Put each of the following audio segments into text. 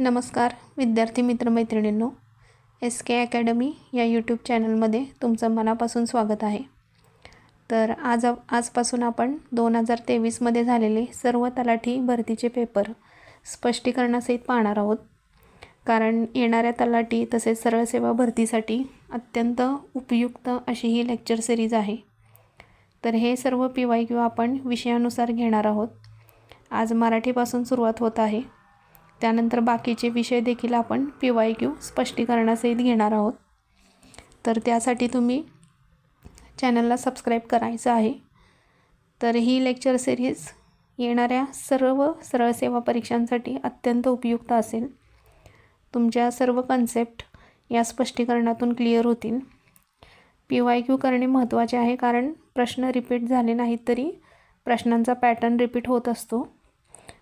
नमस्कार विद्यार्थी मित्रमैत्रिणींनो. एस के अकॅडमी या यूट्यूब चॅनलमध्ये तुमचं मनापासून स्वागत आहे. तर आज आजपासून आपण दोन हजार तेवीसमध्ये झालेले सर्व तलाठी भरतीचे पेपर स्पष्टीकरणासहित पाहणार आहोत. कारण येणाऱ्या तलाठी तसेच सरळ सेवा भरतीसाठी अत्यंत उपयुक्त अशी ही लेक्चर सिरीज आहे. तर हे सर्व पी वाय क्यू आपण विषयानुसार घेणार आहोत. आज मराठीपासून सुरुवात होत आहे. त्यानंतर बाकीचे विषय देखील आपण पी वाय क्यू स्पष्टीकरणासहित घेणार आहोत. तर त्यासाठी तुम्ही चॅनलला सबस्क्राईब करायचं आहे. तर ही लेक्चर सिरीज येणाऱ्या सर्व सरळ सेवा परीक्षांसाठी अत्यंत उपयुक्त असेल. तुमच्या सर्व कन्सेप्ट या स्पष्टीकरणातून क्लिअर होतील. पी वाय क्यू करणे महत्त्वाचे आहे कारण प्रश्न रिपीट झाले नाहीत तरी प्रश्नांचा पॅटर्न रिपीट होत असतो.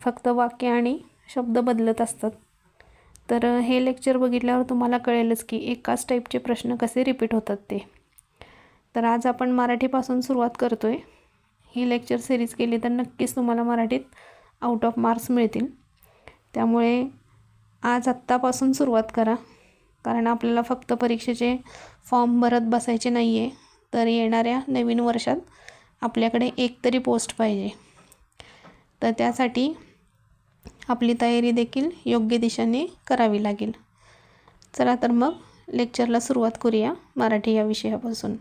फक्त वाक्य आणि शब्द बदलत असतात. तर हे लेक्चर बघितल्यावर तुम्हाला कळेलच की एकाच टाईपचे प्रश्न कसे रिपीट होतात ते. तर आज आपण मराठीपासून सुरुवात करतो आहे ही लेक्चर सिरीज केली तर नक्कीच तुम्हाला मराठीत आउट ऑफ मार्क्स मिळतील. त्यामुळे आज आत्तापासून सुरुवात करा. कारण आपल्याला फक्त परीक्षेचे फॉर्म भरत बसायचे नाही आहे तर येणाऱ्या नवीन वर्षात आपल्याकडे एक तरी पोस्ट पाहिजे. तर त्यासाठी आपली तयारी देखील योग्य दिशेने करावी लागेल. चला तर मग लेक्चरला सुरुवात करूया मराठी या विषयापासून.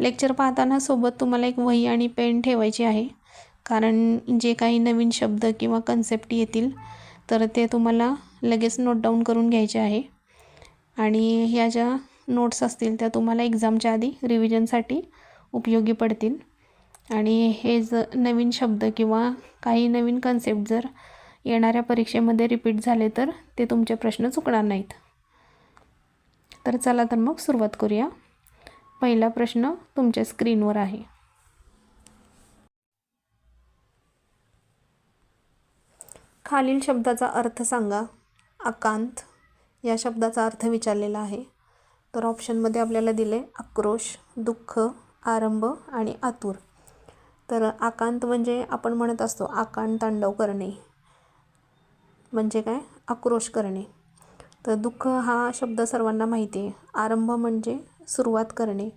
लेक्चर पाहताना सोबत तुम्हाला एक वही आणि पेन ठेवायची आहे. कारण जे काही नवीन शब्द किंवा कन्सेप्ट येतील तर ते तुम्हाला लगेच नोट डाऊन करून घ्यायचे आहे. आणि ह्या ज्या नोट्स असतील त्या तुम्हाला एक्झामच्या आधी रिव्हिजनसाठी उपयोगी पडतील. आणि हे ज नवीन शब्द किंवा काही नवीन कन्सेप्ट जर येणाऱ्या परीक्षेमध्ये रिपीट झाले तर ते तुमचे प्रश्न चुकणार नाहीत. तर चला तर मग सुरुवात करूया. पहिला प्रश्न तुमच्या स्क्रीनवर आहे. खालील शब्दाचा अर्थ सांगा. आकांत. या शब्दाचा अर्थ विचारलेला आहे. तर ऑप्शनमध्ये आपल्याला दिले आक्रोश दुःख आरंभ आणि आतुर. तर आकांत म्हणजे आपण म्हणत असतो आकांत तांडव करणे. म्हणजे काय? आक्रोश करणे. तर दुःख हा शब्द सर्वांना माहिती आहे. आरंभ म्हणजे सुरुवात करणे.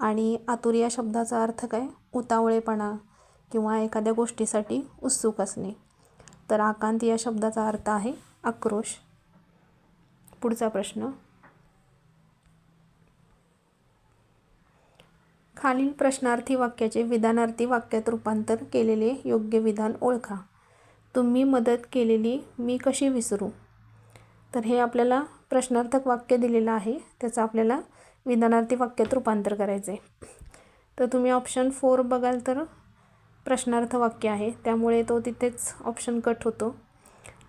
आणि आतुर या शब्दाचा अर्थ काय? उतावळेपणा किंवा एखाद्या गोष्टीसाठी उत्सुक असणे. तर आकांत या शब्दाचा अर्थ आहे आक्रोश. पुढचा प्रश्न. खालील प्रश्नार्थी वाक्याचे विधानार्थी वाक्यात रूपांतर केलेले योग्य विधान ओळखा. तुम्ही मदत केलेली मी कशी विसरू? तर हे आपल्याला प्रश्नार्थक वाक्य दिलेलं आहे. त्याचं आपल्याला विधानार्थी वाक्यात रूपांतर करायचं आहे तर तुम्ही ऑप्शन फोर बघाल तर प्रश्नार्थ वाक्य आहे. त्यामुळे तो तिथेच ऑप्शन कट होतो.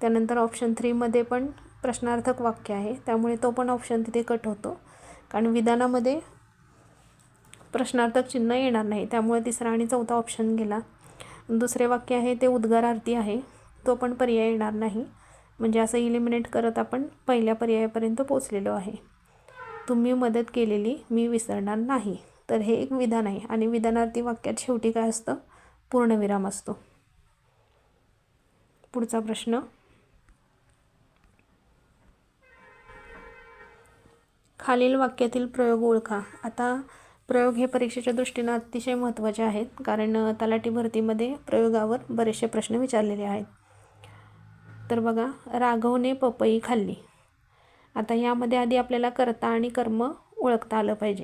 त्यानंतर ऑप्शन थ्रीमध्ये पण प्रश्नार्थक वाक्य आहे. त्यामुळे तो पण ऑप्शन तिथे कट होतो. कारण विधानामध्ये प्रश्नार्थक चिन्ह येणार नाही. त्यामुळे तिसरा आणि चौथा ऑप्शन गेला. दुसरे वाक्य आहे ते उद्गारार्थी आहे. तो पण पर्याय येणार नाही. म्हणजे असं इलिमिनेट करत आपण पहिल्या पर्यायापर्यंत पोचलेलो आहे. तुम्ही मदत केलेली मी विसरणार नाही. तर हे एक विधान आहे आणि विधानार्थी वाक्यात शेवटी काय असतं? पूर्णविराम असतो. पुढचा प्रश्न. खालील वाक्यातील प्रयोग ओळखा. आता प्रयोग हे परीक्षेच्या दृष्टीनं अतिशय महत्त्वाचे आहेत कारण तलाठी भरतीमध्ये प्रयोगावर बरेचसे प्रश्न विचारलेले आहेत. तर बघा राघवने पपई खाल्ली. आता यामध्ये आधी आपल्याला कर्ता आणि कर्म ओळखता आलं पाहिजे.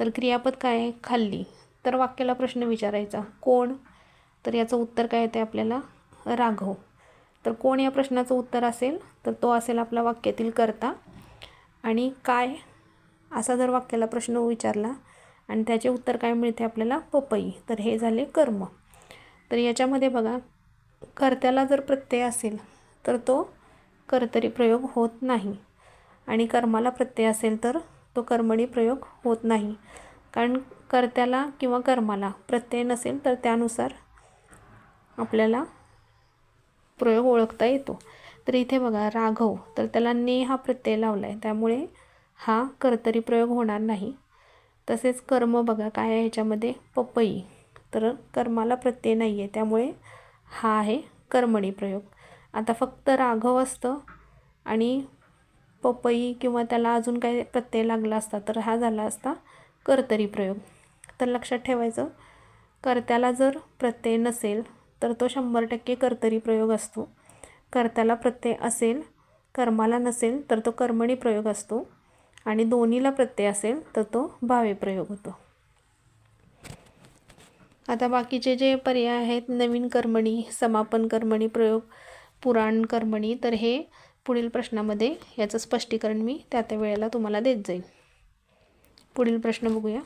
तर क्रियापद काय खाल्ली. तर वाक्याला प्रश्न विचारायचा कोण? तर याचं उत्तर काय येते आपल्याला? राघव. तर कोण या प्रश्नाचं उत्तर असेल तर तो असेल आपला वाक्यातील कर्ता. आणि काय? असा जर वाक्याला प्रश्न विचारला आणि त्याचे उत्तर काय मिळते आपल्याला? पपई. तर हे झाले कर्म. तर याच्यामध्ये बघा कर्त्याला जर प्रत्यय असेल तर तो कर्तरी प्रयोग होत नाही. आणि कर्माला प्रत्यय असेल तर तो कर्मणी प्रयोग होत नाही. कारण कर्त्याला किंवा कर्माला प्रत्यय नसेल तर त्यानुसार आपल्याला प्रयोग ओळखता येतो. तर इथे बघा राघव. तर त्याला ने हा प्रत्यय लावला आहे त्यामुळे हा कर्तरी प्रयोग होणार नाही. तसेच कर्म बघा काय आहे ह्याच्यामध्ये? पपई. तर कर्माला प्रत्यय नाही आहे त्यामुळे हा आहे कर्मणी प्रयोग. आता फक्त राघव असतं आणि पपई किंवा त्याला अजून काही प्रत्यय लागला असता तर हा झाला असता कर्तरी प्रयोग. तर लक्षात ठेवायचं कर्त्याला जर प्रत्यय नसेल तर तो शंभर टक्के कर्तरी प्रयोग असतो. कर्त्याला प्रत्यय असेल कर्माला नसेल तर तो कर्मणी प्रयोग असतो. आणि दोन्हीला प्रत्यय असेल तर तो भावे प्रयोग होतो. आता बाकीचे जे पर्याय आहेत नवीन कर्मणी समापन कर्मणी प्रयोग पुराण कर्मणी तर हे पुढील प्रश्नामध्ये याचं स्पष्टीकरण मी त्या त्या वेळेला तुम्हाला देत जाईल पुढील प्रश्न बघूया.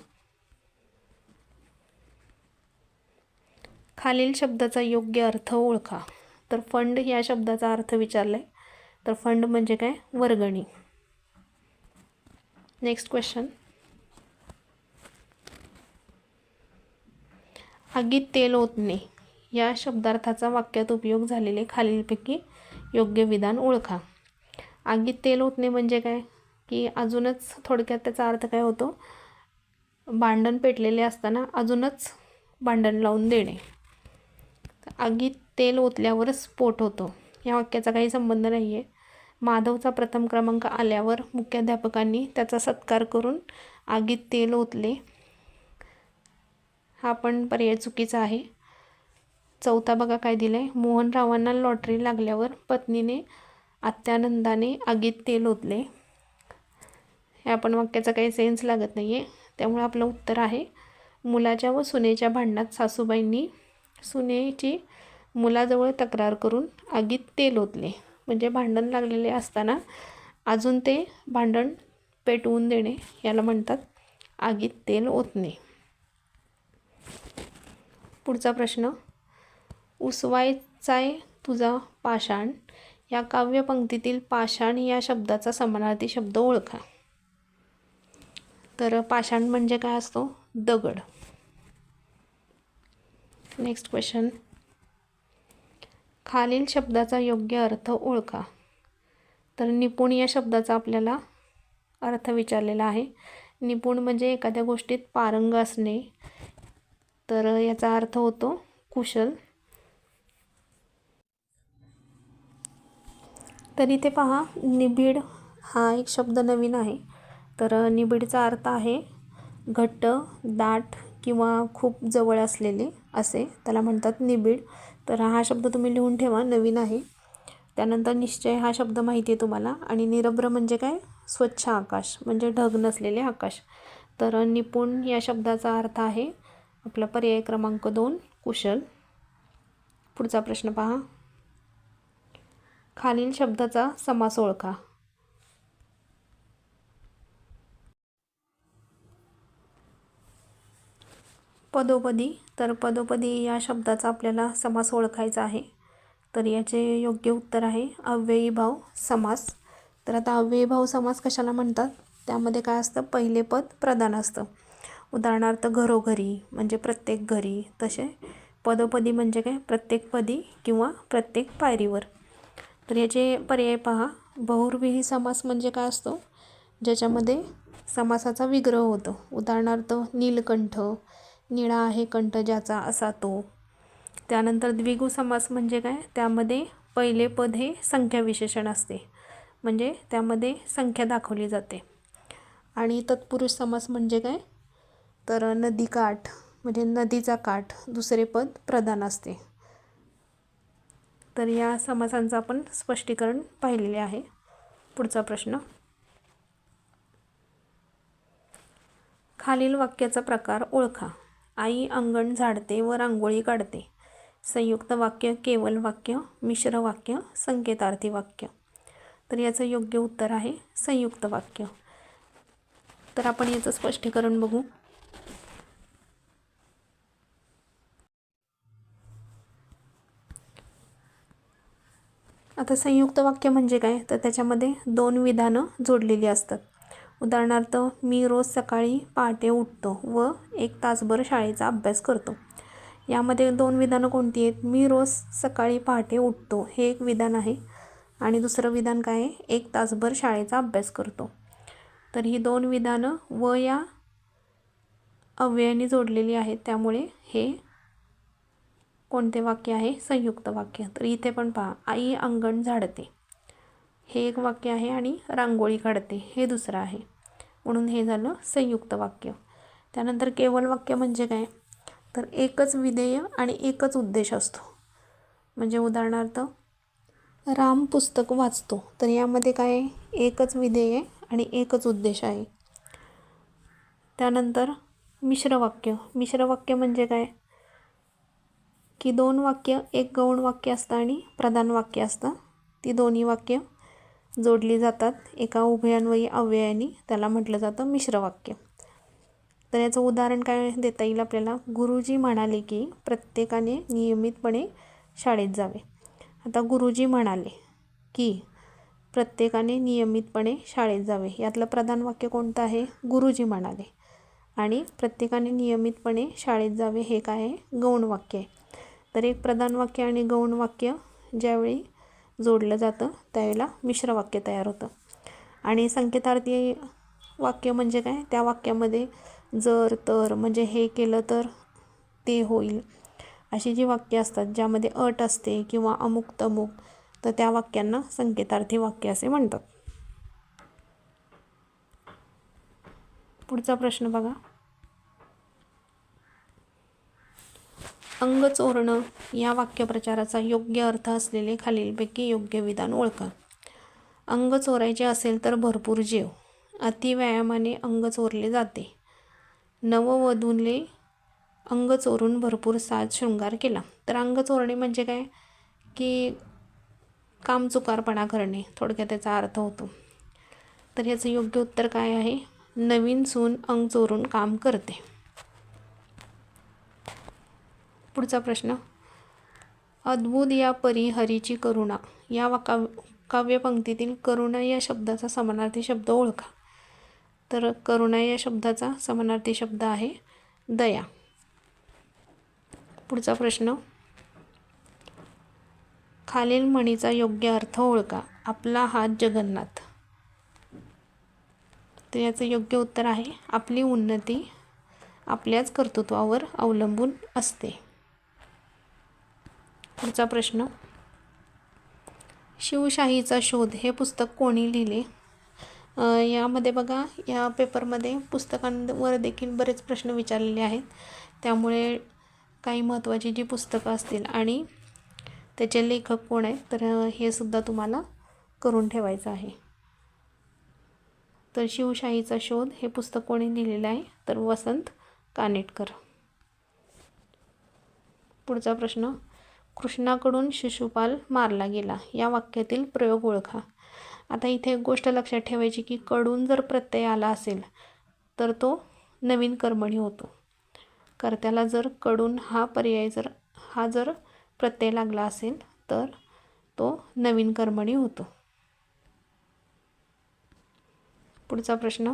खालील शब्दाचा योग्य अर्थ ओळखा. तर फंड या शब्दाचा अर्थ विचारला आहे तर फंड म्हणजे काय? वर्गणी. नेक्स्ट क्वेश्चन आगीत तेल ओतणे. या शब्दार्थाचा वाक्यात उपयोग झालेले खालीलपैकी योग्य विधान ओळखा. आगीत तेल ओतणे म्हणजे काय? की अजूनच थोडक्यात त्याचा अर्थ काय होतो? भांडण पेटलेले असताना अजूनच भांडण लावून देणे. आगीत तेल ओतल्यावरच स्फोट होतो. या वाक्याचा काही संबंध नाही आहे माधवचा प्रथम क्रमांक आल्यावर मुख्याध्यापकांनी त्याचा सत्कार करून आगीत तेल ओतले. हा पण पर्याय चुकीचा आहे. चौथा बघा काय दिलं आहे मोहनरावांना लॉटरी लागल्यावर पत्नीने अत्यानंदाने आगीत तेल ओतले. हे आपण वाक्याचा काही सेन्स लागत नाही आहे त्यामुळे आपलं उत्तर आहे मुलाच्या व सुनेच्या भांडणात सासूबाईंनी सुनेची मुलाजवळ तक्रार करून आगीत तेल ओतले. म्हणजे भांडण लागलेले असताना अजून ते भांडण पेटवून देणे याला म्हणतात आगीत तेल ओतणे. पुढचा प्रश्न उसवायचाय तुझा पाषाण. या काव्यपंक्तीतील पाषाण या शब्दाचा समानार्थी शब्द ओळखा. तर पाषाण म्हणजे काय असतो? दगड. नेक्स्ट क्वेश्चन खालील शब्दाचा योग्य अर्थ ओळखा. तर निपुण या शब्दाचा आपल्याला अर्थ विचारलेला आहे. निपुण म्हणजे एखाद्या गोष्टीत पारंग असणे. तर याचा अर्थ होतो कुशल. तर इथे पहा निबिड हा एक शब्द नवीन आहे. तर निबिडचा अर्थ आहे घट्ट दाट किंवा खूप जवळ असलेले असे. त्याला म्हणतात निबिड. तर हा शब्द तुम्ही लिहून ठेवा नवीन आहे. त्यानंतर निश्चय हा शब्द माहिती आहे तुम्हाला. आणि निरभ्र म्हणजे काय? स्वच्छ आकाश म्हणजे ढग नसलेले आकाश. तर निपुण या शब्दाचा अर्थ आहे आपला पर्याय क्रमांक दोन कुशल. पुढचा प्रश्न पहा. खालील शब्दाचा समास ओळखा पदोपदी. तर पदोपदी या शब्दाचा आपल्याला समास ओळखायचा आहे. तर याचे योग्य उत्तर आहे अव्ययी भाव समास. तर आता अव्ययी भाव समास कशाला म्हणतात? त्यामध्ये काय असतं? पहिले पद प्रधान असतं. उदाहरणार्थ घरोघरी म्हणजे प्रत्येक घरी. तसे पदोपदी म्हणजे काय? प्रत्येक पदी किंवा प्रत्येक पायरीवर. तर याचे पर्याय पहा. बहुर्विही समास म्हणजे काय असतो? ज्याच्यामध्ये समासाचा विग्रह होतो. उदाहरणार्थ नीलकंठ निळा आहे कंठ ज्याचा असा तो. त्यानंतर द्विगु समास म्हणजे काय? त्यामध्ये पहिले पद हे संख्या विशेषण असते. म्हणजे त्यामध्ये संख्या दाखवली जाते. आणि तत्पुरुष समास म्हणजे काय? तर नदीकाठ म्हणजे नदीचा काठ दुसरे पद प्रधान असते. तर या समासांचं आपण स्पष्टीकरण पाहिलेले आहे. पुढचा प्रश्न. खालील वाक्याचा प्रकार ओळखा. आई अंगण झाडते व रांगोळी काढते. संयुक्त वाक्य केवल वाक्य मिश्र वाक्य संकेतार्थी वाक्य. तर याचं योग्य उत्तर आहे संयुक्त वाक्य. तर आपण याचं स्पष्टीकरण बघू. आता संयुक्त वाक्य म्हणजे काय? तर त्याच्यामध्ये दोन विधानं जोडलेली असतात. उदाहरणार्थ मी रोज सकाळी पहाटे उठतो व एक तासभर शाळेचा अभ्यास करतो. यामध्ये दोन विधानं कोणती आहेत? मी रोज सकाळी पहाटे उठतो हे एक विधान आहे. आणि दुसरं विधान काय आहे? एक तासभर शाळेचा अभ्यास करतो. तर ही दोन विधानं व या अव्ययाने जोडलेली आहेत. त्यामुळे हे कोणते वाक्य आहे? संयुक्त वाक्य. तर इथे पण पहा आई अंगण झाडते. हे एक वाक्य आहे आणि रांगोळी काढते हे दुसरं आहे. म्हणून हे झालं संयुक्त वाक्य. त्यानंतर केवळ वाक्य म्हणजे काय? तर एकच विधेय आणि एकच उद्देश असतो. म्हणजे उदाहरणार्थ राम पुस्तक वाचतो. तर यामध्ये काय एकच विधेय आणि एकच उद्देश आहे. त्यानंतर मिश्र वाक्य. मिश्र वाक्य म्हणजे काय? की दोन वाक्य एक गौण वाक्य असतं आणि प्रधान वाक्य असतं. ती दोन्ही वाक्य जोडली जातात. एका उभयान्वयी अव्ययाने त्याला म्हटलं जातं मिश्र वाक्य तर याचं उदाहरण काय देता येईल आपल्याला? गुरुजी म्हणाले की प्रत्येकाने नियमितपणे शाळेत जावे. आता गुरुजी म्हणाले की प्रत्येकाने नियमितपणे शाळेत जावे. यातलं प्रधान वाक्य कोणतं आहे? गुरुजी म्हणाले. आणि प्रत्येकाने नियमितपणे शाळेत जावे हे काय? आहे गौण वाक्य आहे. तर एक प्रधान वाक्य आणि गौण वाक्य ज्यावेळी जोडलं जातं त्यावेळेला मिश्र वाक्य तयार होतं. आणि संकेतार्थी वाक्य म्हणजे काय? त्या वाक्यामध्ये जर तर म्हणजे हे केलं तर ते होईल. अशी जी वाक्य असतात ज्यामध्ये अट असते किंवा अमुक तमुक तर त्या वाक्यांना संकेतार्थी वाक्य असे म्हणतात. पुढचा प्रश्न बघा. अंग चोरणं या वाक्यप्रचाराचा योग्य अर्थ असलेले खालीलपैकी योग्य विधान ओळखा. अंग चोरायचे असेल तर भरपूर जेव. अतिव्यायामाने अंग चोरले जाते. नववधूंले अंग चोरून भरपूर साज शृंगार केला. तर अंग चोरणे म्हणजे काय? की कामचुकारपणा करणे. थोडक्यात त्याचा अर्थ होतो. तर याचं योग्य उत्तर काय आहे? नवीन सून अंग चोरून काम करते. पुढचा प्रश्न. अद्भुत या परी हरीची करुणा. या वाका काव्यपंक्तीतील करुणा या शब्दाचा समानार्थी शब्द ओळखा. तर करुणा या शब्दाचा समानार्थी शब्द आहे दया. पुढचा प्रश्न. खालील म्हणीचा योग्य अर्थ ओळखा. आपला हात जगन्नाथ. तर याचं योग्य उत्तर आहे आपली उन्नती आपल्याच कर्तृत्वावर अवलंबून असते. पुढचा प्रश्न. शिवशाहीचा शोध हे पुस्तक कोणी लिहिले? यामध्ये बघा या पेपरमध्ये पुस्तकांवर देखील बरेच प्रश्न विचारलेले आहेत. त्यामुळे काही महत्त्वाची जी पुस्तकं असतील आणि त्याचे लेखक कोण आहेत तर हे सुद्धा तुम्हाला करून ठेवायचं आहे. तर शिवशाहीचा शोध हे पुस्तक कोणी लिहिलेलं आहे? तर वसंत कानेटकर. पुढचा प्रश्न. कृष्णाकडून शिशुपाल मारला गेला. या वाक्यातील प्रयोग ओळखा. आता इथे एक गोष्ट लक्षात ठेवायची की कडून जर प्रत्यय आला असेल तर तो नवीन कर्मणी होतो. कर्त्याला जर कडून हा पर्याय जर हा जर प्रत्यय लागला असेल तर तो नवीन कर्मणी होतो. पुढचा प्रश्न.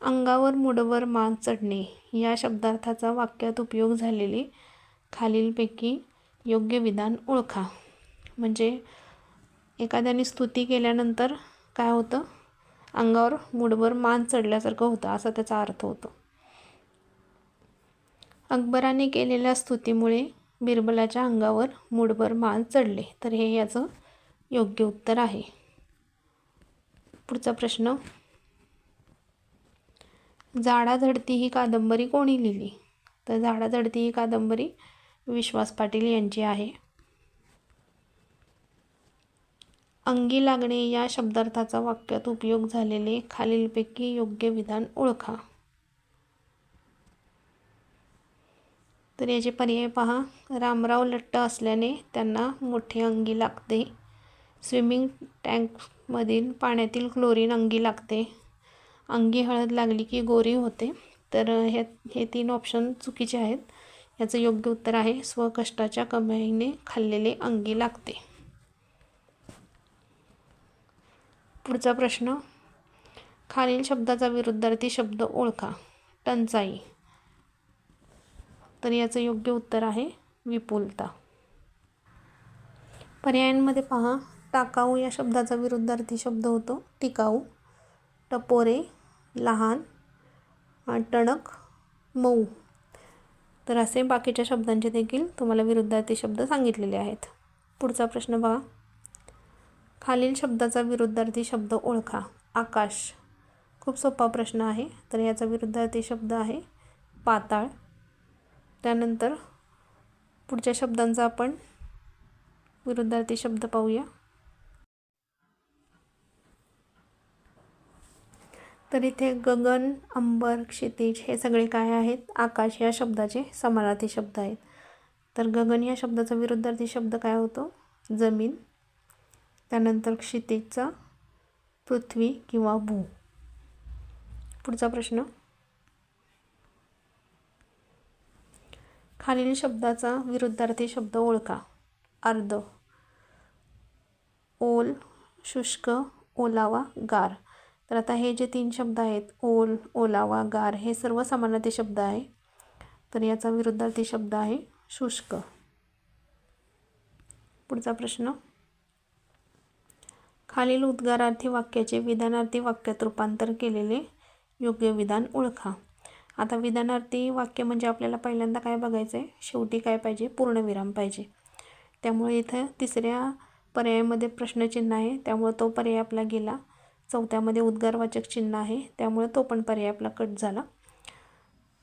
अंगावर मुडवर मान चढणे. या शब्दार्थाचा वाक्यात उपयोग झालेली खालीलपैकी योग्य विधान ओळखा. म्हणजे एखाद्याने स्तुती केल्यानंतर काय होतं? अंगावर मुडवर मान चढल्यासारखं होतं असा त्याचा अर्थ होतो. अकबराने केलेल्या स्तुतीमुळे बिरबलाच्या अंगावर मुडभर मान चढले. तर हे याचं योग्य उत्तर आहे. पुढचा प्रश्न. झाडा झडती ही कादंबरी कोणी लिहिली? तर झाडा झडती ही कादंबरी विश्वास पाटील यांची आहे. अंगी लागणे या शब्दार्थाचा वाक्यात उपयोग झालेले खालीलपैकी योग्य विधान ओळखा. तर याचे पर्याय पहा. रामराव लट्ट असल्याने त्यांना मोठे अंगी लागते. स्विमिंग टँकमधील पाण्यातील क्लोरीन अंगी लागते. अंगी हळद लागली की गोरी होते. तर हे हे तीन ऑप्शन चुकीचे आहेत. याचं योग्य उत्तर आहे. स्वकष्टाच्या कमाईने खाल्लेले अंगी लागते. पुढचा प्रश्न. खालील शब्दाचा विरुद्धार्थी शब्द ओळखा. टंचाई. तर याचं योग्य उत्तर आहे विपुलता. पर्यायांमध्ये पहा. टाकाऊ या शब्दाचा विरुद्धार्थी शब्द होतो. टिकाऊ. टपोरे. लहान. टणक. मऊ. तर असे बाकीच्या शब्दांचे देखील तुम्हाला विरुद्धार्थी शब्द सांगितलेले आहेत. पुढचा प्रश्न बघा. खालील शब्दाचा विरुद्धार्थी शब्द ओळखा. आकाश. खूप सोपा प्रश्न आहे तर याचा विरुद्धार्थी शब्द आहे पाताळ. त्यानंतर पुढच्या शब्दांचा आपण विरुद्धार्थी शब्द पाहूया. तर इथे गगन अंबर क्षितिज हे सगळे काय आहेत? आकाश या शब्दाचे समानार्थी शब्द आहेत. तर गगन या शब्दाचा विरुद्धार्थी शब्द काय होतो? जमीन त्यानंतर क्षितिजचा पृथ्वी किंवा भू. पुढचा प्रश्न. खालील शब्दाचा विरुद्धार्थी शब्द ओळखा. अर्ध. ओल शुष्क ओलावा गार. तर आता हे जे तीन शब्द आहेत ओल ओलावा गार हे सर्व समानार्थी शब्द आहे. तर याचा विरुद्धार्थी शब्द आहे शुष्क. पुढचा प्रश्न. खालील उद्गारार्थी वाक्याचे विधानार्थी वाक्यात रूपांतर केलेले योग्य विधान ओळखा. आता विधानार्थी वाक्य म्हणजे आपल्याला पहिल्यांदा काय बघायचं आहे शेवटी काय पाहिजे? पूर्णविराम पाहिजे. त्यामुळे इथं तिसऱ्या पर्यायामध्ये प्रश्नचिन्ह आहे. त्यामुळे तो पर्याय आपला गेला. चौथ्यामध्ये उद्गारवाचक चिन्ह आहे. त्यामुळे तो पण पर्याय आपला कट झाला.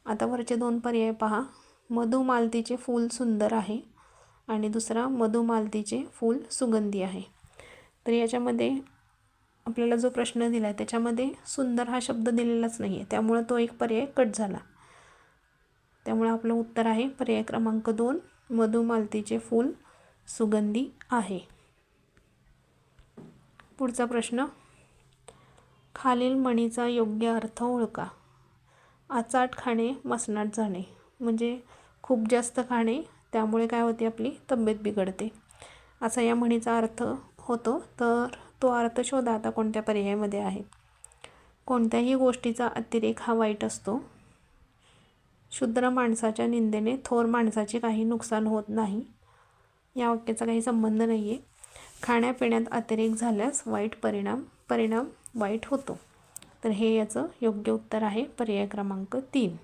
आता वरचे दोन पर्याय पहा. मधुमालतीचे फूल सुंदर आहे आणि दुसरा मधुमालतीचे फूल सुगंधी आहे. तर याच्यामध्ये आपल्याला जो प्रश्न दिला आहे त्याच्यामध्ये सुंदर हा शब्द दिलेलाच नाही आहे त्यामुळं तो एक पर्याय कट झाला. त्यामुळे आपलं उत्तर आहे पर्याय क्रमांक दोन मधुमालतीचे फूल सुगंधी आहे. पुढचा प्रश्न खालील मणीचा योग्य अर्थ ओळखा. आचाट खाणे मसनाट जाणे. म्हणजे खूप जास्त खाणे त्यामुळे काय होते आपली तब्येत बिघडते. असा या म्हणीचा अर्थ होतो तर तो अर्थ शोधा आता कोणत्या पर्यायामध्ये आहे. कोणत्याही गोष्टीचा अतिरेक हा वाईट असतो. शुद्र माणसाच्या निंदेने थोर माणसाचे काही नुकसान होत नाही. या वाक्याचा काही संबंध नाही आहे खाण्यापिण्यात अतिरेक झाल्यास वाईट परिणाम परिणाम वाईट होतो. तर हे याचं योग्य उत्तर आहे पर्याय क्रमांक तीन.